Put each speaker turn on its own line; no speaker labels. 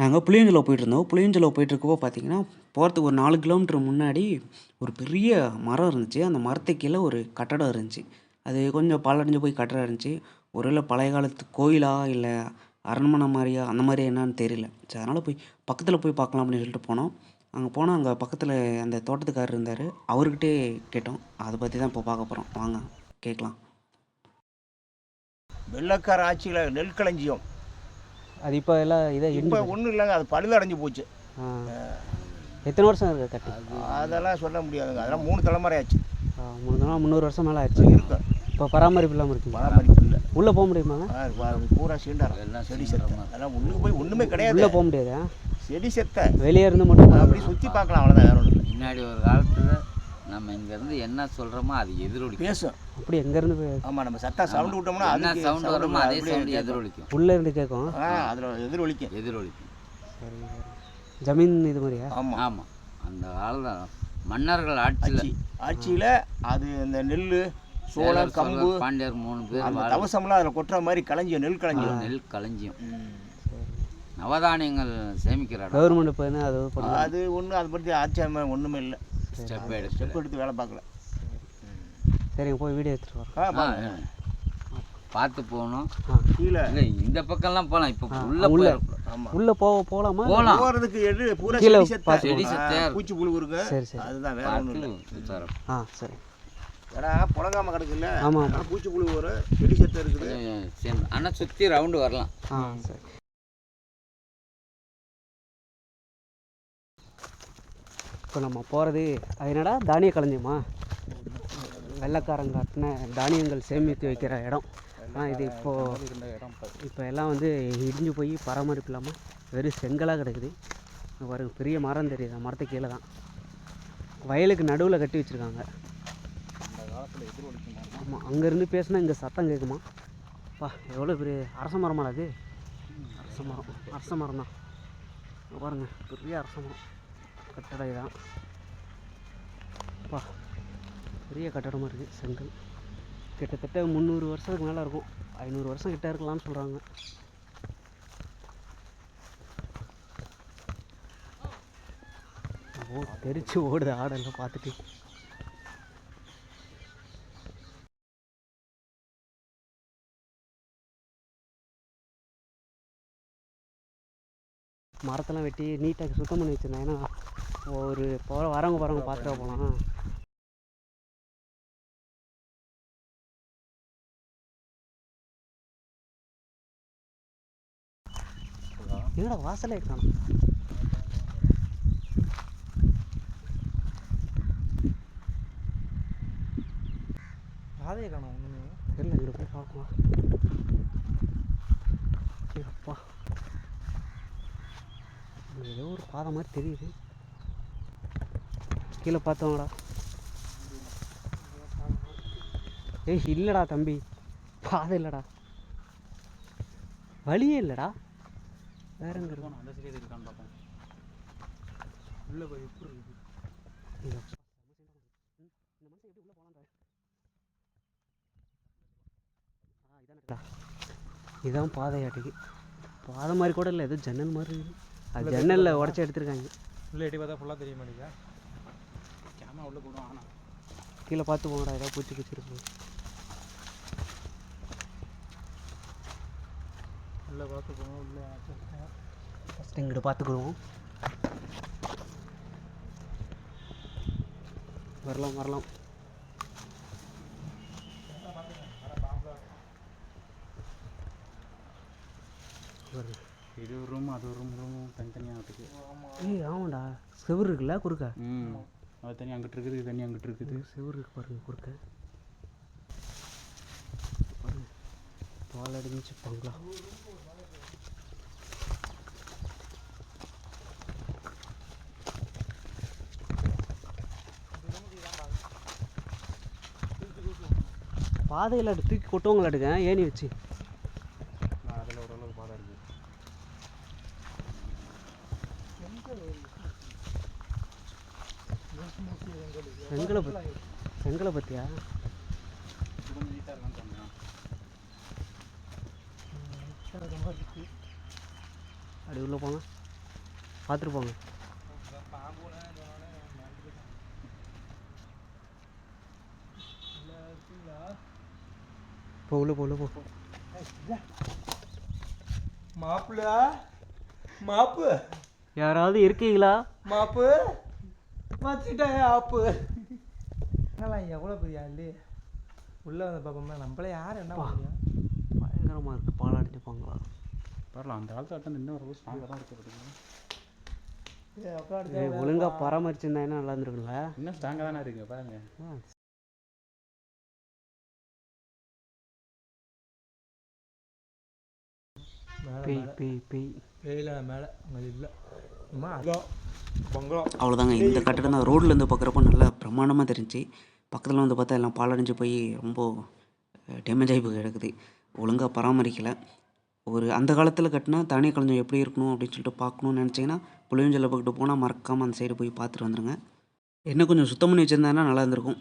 நாங்கள் புளியஞ்சோலை போயிட்டுருந்தோம். புளியஞ்சோலை போயிட்டுருக்கப்போ பார்த்தீங்கன்னா, போகிறதுக்கு ஒரு நாலு கிலோமீட்டர் முன்னாடி ஒரு பெரிய மரம் இருந்துச்சு. அந்த மரத்துக்கு கீழே ஒரு கட்டடம் இருந்துச்சு. அது கொஞ்சம் பழடைஞ்சு போய் கட்டடம் இருந்துச்சு. ஒருவேளை பழைய காலத்து கோயிலா, இல்லை அரண்மனை மாதிரியா அந்த மாதிரி என்னான்னு தெரியல. சரி அதனால் போய் பக்கத்தில் போய் பார்க்கலாம் அப்படின்னு சொல்லிட்டு போனோம். அங்கே போனால் அங்கே பக்கத்தில் அந்த தோட்டத்துக்காரர் இருந்தார் அவர்கிட்டே கேட்டோம். அதை பற்றி தான் இப்போ பார்க்க போகிறோம் வாங்க கேட்கலாம்.
வெள்ளக்கார ஆட்சியில் நெல் களஞ்சியம்
அது இப்போ எல்லாம் இதை
இப்போ ஒன்றும் இல்லைங்க அது பழுதடைஞ்சு போச்சு.
எத்தனை வருஷம் இருக்கு கட்டி?
அதெல்லாம் சொல்ல முடியாதுங்க அதெல்லாம் மூணு தலைமுறை ஆச்சு.
ஆ, முன்னூறு முந்நூறு வருஷம் மேலே ஆச்சு.
இருக்கும்
இப்போ பராமரிப்பு இல்லாமல் இருக்குங்க
பராமரிப்பு இல்லை.
உள்ளே போக முடியுமாங்க
பூரா சீண்டாரம் எல்லாம் செடி செத்த. அதெல்லாம் உள்ளுக்கு போய் ஒன்றுமே
உள்ளே
கிடையாது.
போக முடியாது?
செடி செத்த.
வெளியே இருந்து மட்டும்
அப்படி சுற்றி பார்க்கலாம் அவ்வளோதான் வேற ஒன்றும் இல்லை.
முன்னாடி ஒரு காலத்தில் நம்ம இங்கேருந்து என்ன சொல்கிறோமோ அது எதிரொலிக்கும்.
பேசும்.
அப்படி எங்கேருந்து
ஆமாம் நம்ம சத்தா சவுண்டு விட்டோம்னா
என்ன சவுண்ட்
sound
வருமோ அதே சவுண்ட். எதிரொலிக்கும்.
உள்ளே இருந்து கேட்கும்.
ஆ அதில் எதிரொலிக்கும்.
எதிரொலிக்கும்.
ஜமீன் இது மாதிரியா?
ஆமாம்
ஆமாம் அந்த காலத்தில் மன்னர்கள் ஆட்சியில்
ஆட்சி. ஆட்சியில் அது இந்த நெல் சோளம் கம்பு
பாண்டியர் மூணு பேர்
அந்த தவசம்லாம் அதில் கொட்டுற மாதிரி களஞ்சியம் நெல் களஞ்சியம்
நெல் களஞ்சியம்
ம்.
நவதானியங்கள் சேமிக்கிற இடம்
கவர்மெண்ட் அது
அது ஒன்றும் அதை பற்றி ஆச்சரியம் ஒன்றுமே இல்லை.
ஸ்டெப்
ஸ்டெப்
எடுத்து
எடுத்து வேலை பார்க்கல.
சரிங்க போய் வீடியோ எடுத்துகிட்டு வரோம்.
பார்த்து போகணும்.
கீழே.
இல்லை இந்த பக்கம்லாம் போகலாம் இப்போ உள்ள
உள்ள. உள்ளே போக போகலாமா
போகலாம்
போகிறதுக்கு எடு பூரா
கீழே
செடி செத்த
பார்த்து
செடி செத்த.
பூச்சி புழு இருக்கு
சரி சரி.
அதுதான் வேற ஒன்றும் இல்லை.
ஆ சரி.
ஏன்னா புழங்காம கிடக்குல்ல
ஆமாம்
பூச்சி புழு வரும் செடி செத்த இருக்குது.
ஆனால் சுற்றி ரவுண்டு வரலாம்.
ஆ சரி. இப்போ நம்ம போகிறது அது என்னடா தானிய களஞ்சியமா வெள்ளைக்காரங்க கட்டின தானியங்கள் சேமித்து வைக்கிற இடம். ஆனால் இது இப்போது இப்போ எல்லாம் வந்து இடிஞ்சு போய் பராமரிப்பு இல்லாமல் வெறும் செங்கலாக கிடக்குது. இங்க பாருங்க பெரிய மரம் தெரியுது அந்த கீழே தான். வயலுக்கு நடுவில் கட்டி வச்சுருக்காங்க. ஆமாம் அங்கேருந்து பேசுனா இங்கே சத்தம் கேட்குமா அப்பா எவ்வளோ பெரிய அரச மரமாடா அது அரச மரம் அரச மரம் தான் பாருங்கள் பெரிய அரச மரம். கட்டடம் இதான் பா பெரிய கட்டடமாக இருக்குது செங்கல். கிட்டத்தட்ட முந்நூறு வருஷத்துக்கு மேலே இருக்கும். ஐநூறு வருஷம் கிட்ட இருக்கலாம்னு சொல்கிறாங்க ஓ தெரிச்சு ஓடுது ஆடெல்லாம் பார்த்துட்டு. மரத்தெல்லாம் வெட்டி நீட்டாக சுத்தம் பண்ணி வச்சுருந்தேன். ஏன்னா ஒரு போகிற வரவங்க போகிறவங்க பார்த்துட்டு போகலாம் என்னடா வாசலே காணும்
பாதையை காணும் ஒன்றுமே
தெரியல இங்கே போய் பார்க்கலாம். அப்பா. இங்க ஏதோ ஒரு பாதை மாதிரி தெரியுது. கீழே பார்த்தோம்டா ஏய் இல்லைடா தம்பி. பாதை இல்லைடா. வழியே இல்லைடா. வேற எங்க இருக்கும்
அந்த சைடு இருக்கான்னு பார்ப்போம். உள்ளே போய் எப்படி இருக்குது.
இதான். பாதையாட்டிக்கு பாதை மாதிரி கூட இல்லை ஏதோ ஜன்னல் மாதிரி இருக்குது. அது ஜன்னலில் உடச்சி எடுத்திருக்காங்க.
உள்ளே எட்டி பார்த்தா ஃபுல்லாக தெரிய மாட்டேங்குதா கேமரா உள்ளே போடும் ஆனால்
கீழே பார்த்து போங்கடா ஏதாவது பூச்சி பூச்சி இருக்கு.
உள்ளே பார்த்து போகணும் உள்ளே
ஃபஸ்ட்டு இங்கிட்டு பார்த்துக்குருவோம் வரலாம் வரலாம். வருங்க.
இது ஒரு ரூம் அது ஒரு ரூம் ரூமும் தனித்தனியாக இருக்குது
ஏய் ஆமாண்டா செவுரு இருக்குல்ல குறுக்க?
ம். அது தனி அங்கிட்டு இருக்குது இது தனி அங்கிட்டு இருக்குது.
செவுரு இருக்கு பாருங்க குறுக்க. பாருங்க. பால் அடிஞ்சு பங்களா. பாதையில் தூக்கி கொட்டுவாங்களாட்டுங்க ஏணி வச்சு
அதில் ஓரளவு பாதை இருக்குது
செங்கலை பத்தி செங்கலை பற்றியா அப்படி உள்ள போனால் பார்த்துட்டு போங்க. போ உள்ள போ உள்ள போ.
மாப்பிள்ள? மாப்பு?
யாராவது இருக்கீங்களா?
மாப்பு? வச்சுட்டேன் ஆப்பு. என்னலாம் எவ்வளோ பெரிய ஆளு? உள்ளே வந்து பார்ப்போம்னா நம்மள யார் என்ன பண்ண முடியும்
பயங்கரமாக இருக்குது பால் அடிச்சுப்பாங்களா
பரவாயில்ல அந்த காலத்து ஆட்டம் இன்னும் ரொம்ப ஸ்ட்ராங்காக தான் இருக்குது
ஏய்
ஒழுங்காக பராமரிச்சிருந்தா என்ன நல்லா இருந்திருக்குல்ல
இன்னும் ஸ்ட்ராங்காக தானே இருக்கு பாருங்க.
பேய் பேய் பேய்
வெயில மேலே அங்கே இல்லை.
அவ்வளோதாங்க இந்த கட்டடம் தான் ரோட்லேருந்து பார்க்குறப்போ நல்லா பிரமாண்டமாக தெரிஞ்சு பக்கத்தில் வந்து பார்த்தா எல்லாம் பாலடைஞ்சு போய் ரொம்ப டேமேஜ் ஆகி போய் கிடக்குது. ஒழுங்காக பராமரிக்கலை. ஒரு அந்த காலத்தில் கட்டினா தனி கலைஞ்சம் எப்படி இருக்கணும் அப்படின்னு சொல்லிட்டு பார்க்கணும்னு நினச்சிங்கன்னா புளியஞ்சல பக்கிட்டு போனால் மறக்காமல் அந்த சைடு போய் பார்த்துட்டு வந்துடுங்க என்ன கொஞ்சம் சுத்தம் பண்ணி வச்சுருந்தாங்கன்னா நல்லா இருந்திருக்கும்.